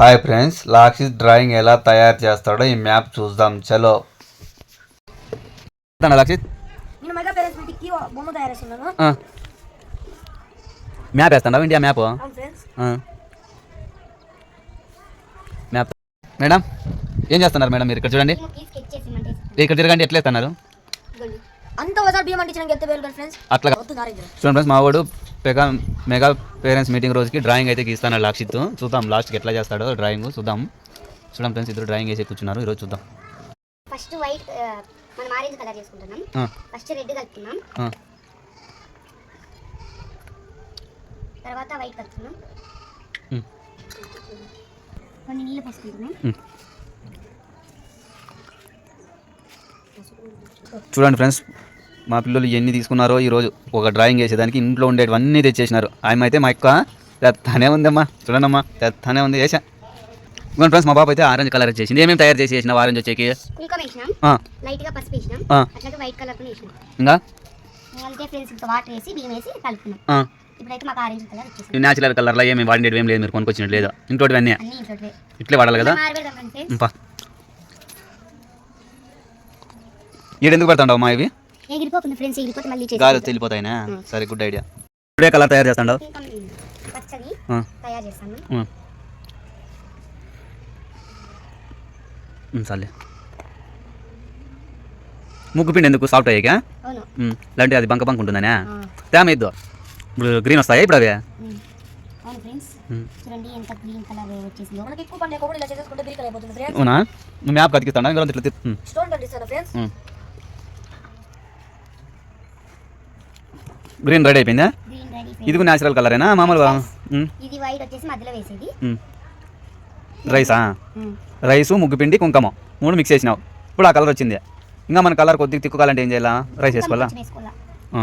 Hi friends లాక్షిత్ drawing ఎలా తయారు చేస్తాడో ఈ మ్యాప్ చూద్దాం. చలో. లాక్షిత్ నేను మెగా పేరెంట్స్ మీటింగ్కి బొమ్మ తయారు చేస్తున్నాను. మ్యాప్ వేస్తాడా ఇండియా మ్యాప్ మ్యాప్ మేడం ఏం చేస్తున్నారు మేడం మీరు ఇక్కడ చూడండి? ఇక్కడ తిరగండి ఎట్లా వేస్తున్నారు? అంత ఒకసారి బియ్యం వేలు ఫ్రెండ్స్ అట్లా చూడండి ఫ్రెండ్స్ మా వాడు మెగా మెగా పేరెంట్స్ మీటింగ్ రోజుకి డ్రాయింగ్ అయితే గీస్తాను లాక్షిత్. చూద్దాం లాస్ట్కి ఎట్లా చేస్తాడో డ్రాయింగ్ చూద్దాం. చూడండి ఫ్రెండ్స్ ఇద్దరు డ్రాయింగ్ వేసి కూర్చున్నారు ఈరోజు చూద్దాం. ఫస్ట్ వైట్ మనం ఆరెంజ్ కలర్ చేసుకుంటున్నాం. ఫస్ట్ రెడ్ కలుపుతున్నాం. తర్వాత వైట్ కలుపుతున్నాం. కొన్ని నీళ్ళు పోసుకుంటున్నాం. చూడండి ఫ్రెండ్స్ మా పిల్లలు ఎన్ని తీసుకున్నారో ఈరోజు ఒక డ్రాయింగ్ వేసేదానికి ఇంట్లో ఉండేటివన్నీ తెచ్చేసినారు. ఆమె అయితే మా యొక్క తెత్తనే ఉందమ్మా చూడండమ్మా తెత్తనే ఉంది వేసా ఇవ్వండి ఫ్రెండ్స్ మా బాబు అయితే ఆరెంజ్ కలర్ చేసింది ఏమేమి తయారు చేసి వేసినావు ఆరెంజ్ వచ్చేకి? వేసినాం. వేసినాం. వేసినాం. ఇంకా? కలర్ న్యాచురల్ కలర్లో ఏమి వాడినవి ఏం లేదు మీరు కొనుక్కొచ్చినట్టు లేదు? ఇంకోటి అన్నీ ఇంట్లో ఇట్లే వాడాలి కదా? ఆరబెడదాం ఫ్రెండ్స్ పా ఈడ ఎందుకు పెడతాండవు మా ఇవి? ఎగిరిపోతుంది ఫ్రెండ్స్ ఎగిరిపోతే మళ్ళీ గాలి తెలిపోతాయినా? సరే గుడ్ ఐడియా ఇప్పుడే కలర్ తయారు చేస్తాండవు పచ్చది ఆ, తయారు చేస్తాను. ముగ్గు పిండి ఎందుకు? సాఫ్ట్ అయ్యాక? అవును. ఇలాంటి అది బంక బంక ఉంటుందనే. తేమ ఇద్దు ఇప్పుడు గ్రీన్ వస్తాయి ఇప్పుడు అవి. అవును ఫ్రెండ్స్ ఉమ్. చూడండి ఎంత గ్రీన్ కలర్ వచ్చేసిందో మనకి ఎక్కువ పని కూడా ఇలా చేసేసుకుంటే బిరికలు అయిపోతుంది ఫ్రెండ్స్ అవునా నువ్వు మ్యాప్ కతికిస్తాను ఇంకా ఇట్లా తిప్పు. ఉమ్, స్టోన్ కట్టిస్తాను ఫ్రెండ్స్ ఉమ్. గ్రీన్ రెడీ అయిపోయిందా? గ్రీన్ రెడీ ఇది కూడా న్యాచురల్ కలరేనా మామూలుగా? ఉమ్, ఇది వైట్ వచ్చేసి మధ్యలో వేసేది. రైసా. రైసు ముగ్గు పిండి కుంకుమ. మూడు మిక్స్ చేసినావు. ఇప్పుడు ఆ కలర్ వచ్చింది. ఇంకా మన కలర్ కొద్దిగా తిక్కుకోవాలంటే ఏం చేయాలా? రైస్ వేసుకోవాలా కొంచెం వేసుకోవాలా? ఆ.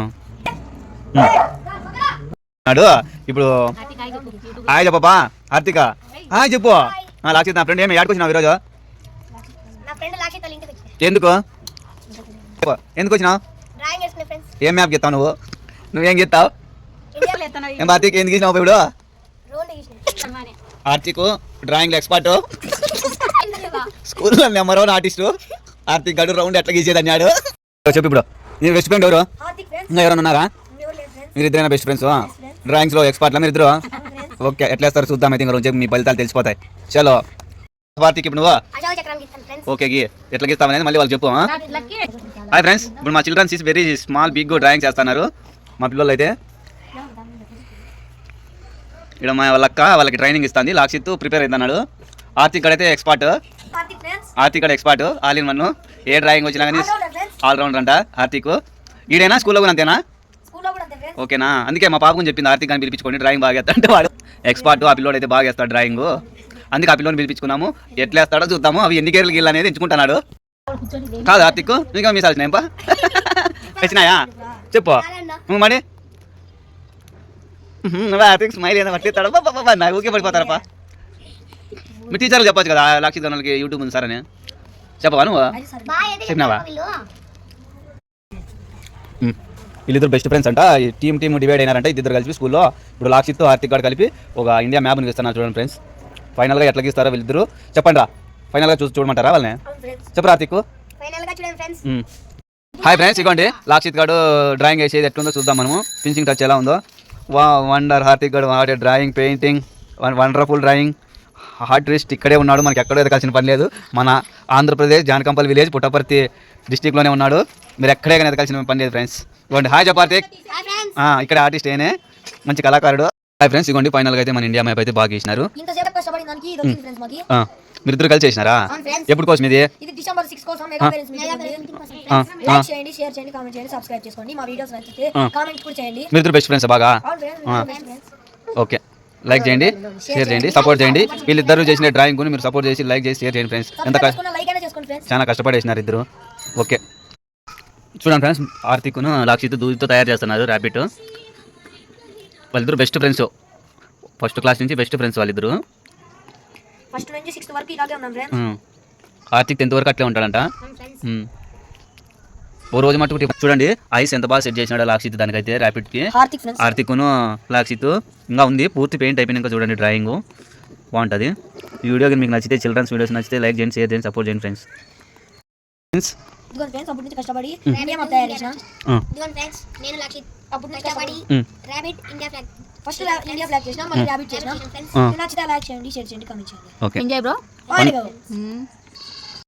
ఉమ్. నాడు ఇప్పుడు హాయ్ చెప్పపా హార్తిక. హాయ్ చెప్పు. ఆ, లాక్షిత్ నా ఫ్రెండ్ ఏమి? ఏడుకొచ్చినావు ఈరోజు? నా ఫ్రెండ్ లాక్షిత్ వాళ్ళ ఇంటికి వచ్చి ఎందుకు? చెప్పు. ఎందుకు వచ్చినావు? డ్రాయింగ్ వేసుకునే ఫ్రెండ్స్ ఏం మ్యాప్ గీస్తావు నువ్వు? నువ్వేం ఎత్తాను ఏం హార్తిక్ ఎందుకు గీసినావు ఇప్పుడు? హార్తిక్ డ్రాయింగ్ ఎక్స్పర్ట్ స్కూల్లో నెంబర్ వన్ ఆర్టిస్టు. హార్తిక్ గడు రౌండ్ ఎట్లా గీసేది అన్నాడు. చెప్పు ఇప్పుడు. నీ బెస్ట్ ఫ్రెండ్ ఎవరు? ఇంకా ఎవరైనా ఉన్నారా? ఎవరు లేదు ఫ్రెండ్స్? మీరు ఇద్దరైనా బెస్ట్ ఫ్రెండ్స్ డ్రాయింగ్స్లో ఎక్స్పర్ట్లా మీరు ఇద్దరు ఓకే ఎట్లా వేస్తారు చూద్దాం అయితే ఇంకా రోజు మీ ఫలితాలు తెలిసిపోతాయి. చలో. హార్తిక్ ఇప్పుడు నువ్వు? ఓకే గీ. ఎట్లా గీస్తావు అనేది మళ్ళీ వాళ్ళు చెప్పు హాయ్ ఫ్రెండ్స్ ఇప్పుడు మా childrens is very small big drawing చేస్తున్నారు. మా పిల్లలు అయితే? ఇక్కడ మా వాళ్ళక్క వాళ్ళకి ట్రైనింగ్ ఇస్తుంది. లాక్షిత్ ప్రిపేర్ అవుతున్నాడు ఆర్తిక్ అయితే expert friends Hardik expert all in one. A drawing వచ్చినా కానీ ఫ్రెండ్స్ ఆల్ రౌండర్ అంట ఆర్తిక్. ఈడేనా? స్కూల్లో కూడా అంతేనా? ఓకేనా? అందుకే మా పాపకు చెప్పింది ఆర్తిక్ అని పిలిపించుకోండి డ్రాయింగ్ బాగా అంటే వాడు ఎక్స్పర్ట్ ఆ పిల్లోడు అయితే బాగా వేస్తాడు డ్రాయింగ్ అందుకే ఆ పిల్లోని పిలిపించుకున్నాము. ఎట్లా వేస్తాడో చూద్దాము. అవి ఎన్ని కేర్లు గీళ్ళు అనేది ఎంచుకుంటున్నాడు. కాదు ఆర్తిక్. ఇంకా మీ సాల్సిన ఏంపా వచ్చినాయా చెప్పు. మరి? ఆర్తిక్ స్మైల్ ఏదో పట్టిస్తాడు? బాబా నాకు ఊకే పడిపోతారప్పా. మీ టీచర్లు చెప్పొచ్చు కదా లక్షిత్ వాళ్ళకి యూట్యూబ్ ఉంది సార్ అని. చెప్పవా నువ్వు? చెప్పినావా? వీళ్ళిద్దరు బెస్ట్ ఫ్రెండ్స్ అంట. ఈ టీమ్ టీమ్ డివైడ్ అయినారంట ఇద్దరు కలిపి స్కూల్లో ఇప్పుడు లాక్షిత్ హార్తిక్ గారు కలిపి ఒక ఇండియా మ్యాప్ని ఇస్తున్నారు చూడండి ఫ్రెండ్స్ ఫైనల్గా ఎట్లా గీస్తారో వీళ్ళిద్దరు. చెప్పండి రా. ఫైనల్గా చూసి చూడమంటారా వాళ్ళని? అవును ఫ్రెండ్స్ చెప్పు హార్తిక్ హాయ్ ఫ్రెండ్స్ ఇగోండి. లాక్షిత్ గారు డ్రాయింగ్ వేసేది ఎట్లుందో చూద్దాం మనము. ఫినిషింగ్ టచ్ ఎలా ఉందో. వా వండర్ హార్తిక్ గారు వాడే drawing painting wonderful drawing artist ఇక్కడే ఉన్నాడు మనకి ఎక్కడో ఎదగాల్సిన పని లేదు. మన ఆంధ్రప్రదేశ్ జానకంపల్లి విలేజ్ పుట్టపర్తి డిస్టిక్లోనే ఉన్నాడు. మీరు ఎక్కడే కానీ ఎదగాల్సిన పని లేదు ఫ్రెండ్స్ ఇవ్వండి హాయ్ ఆ, ఇక్కడ ఆర్టిస్ట్ ఏనే. మంచి కళాకారుడు. హాయ్ ఫ్రెండ్స్ ఇగోండి. ఫైనల్గా అయితే మన ఇండియా మ్యాప్ అయితే బాగా గీసినారు. మీరిద్దరు కలిసి చేసినారా? అవును. ఎప్పుడు కోసం ఇది ఇది డిసెంబర్ సిక్స్ కోసం. మెగా పేరెంట్స్ లైక్ చేయండి షేర్ చేయండి కామెంట్ చేయండి సబ్స్క్రైబ్ చేసుకోండి. మా వీడియోస్ నచ్చితే. కామెంట్ కూడా చేయండి. మీరిద్దరు బెస్ట్ ఫ్రెండ్స్ బాగా? అవును ఫ్రెండ్స్ ఓకే. లైక్ చేయండి షేర్ చేయండి సపోర్ట్ చేయండి. వీళ్ళిద్దరు చేసిన డ్రాయింగ్ మీరు సపోర్ట్ చేసి లైక్ చేసి షేర్ చేయండి ఫ్రెండ్స్ ఎంత చాలా కష్టపడేసినారు ఇద్దరు. ఓకే. చూడండి ఫ్రెండ్స్ ఆర్తిక్ను లాక్షిత్ దూదితో తయారు చేస్తున్నారు ర్యాపిడ్ వాళ్ళిద్దరు బెస్ట్ ఫ్రెండ్స్ ఫస్ట్ క్లాస్ నుంచి బెస్ట్ ఫ్రెండ్స్ వాళ్ళిద్దరు. ఫస్ట్ నుంచి సిక్స్త్ వరకు ఇలాగే ఉన్నాం ఫ్రెండ్స్ కార్తీక్ టెన్త్ వరకు అట్లే ఉంటాడంట. ఓ రోజు మటుకు చూడండి ఐస్ ఎంత బాగా సెట్ చేసినాడు లాక్షిత్ దానికైతే ర్యాపిడ్కి. ర్యాపిడ్కి ఆర్తిక్ను లాక్షిత్ ఇంకా ఉంది పూర్తి పెయింట్ అయిపోయినాక చూడండి డ్రాయింగ్ బాగుంటుంది. ఈ వీడియో మీకు నచ్చితే చిల్డ్రన్స్ వీడియోస్ నచ్చితే లైక్ చేయండి షేర్ చేయండి సపోర్ట్ చేయండి ఫ్రెండ్స్ కష్టపడి ఫస్ట్ ఇండియా బ్లాక్ చేసినా మళ్ళీ ర్యాబిట్ చేసినా? నచ్చితే లైక్ చేయండి షేర్ చేయండి కమెంట్ చేయండి. Okay enjoy bro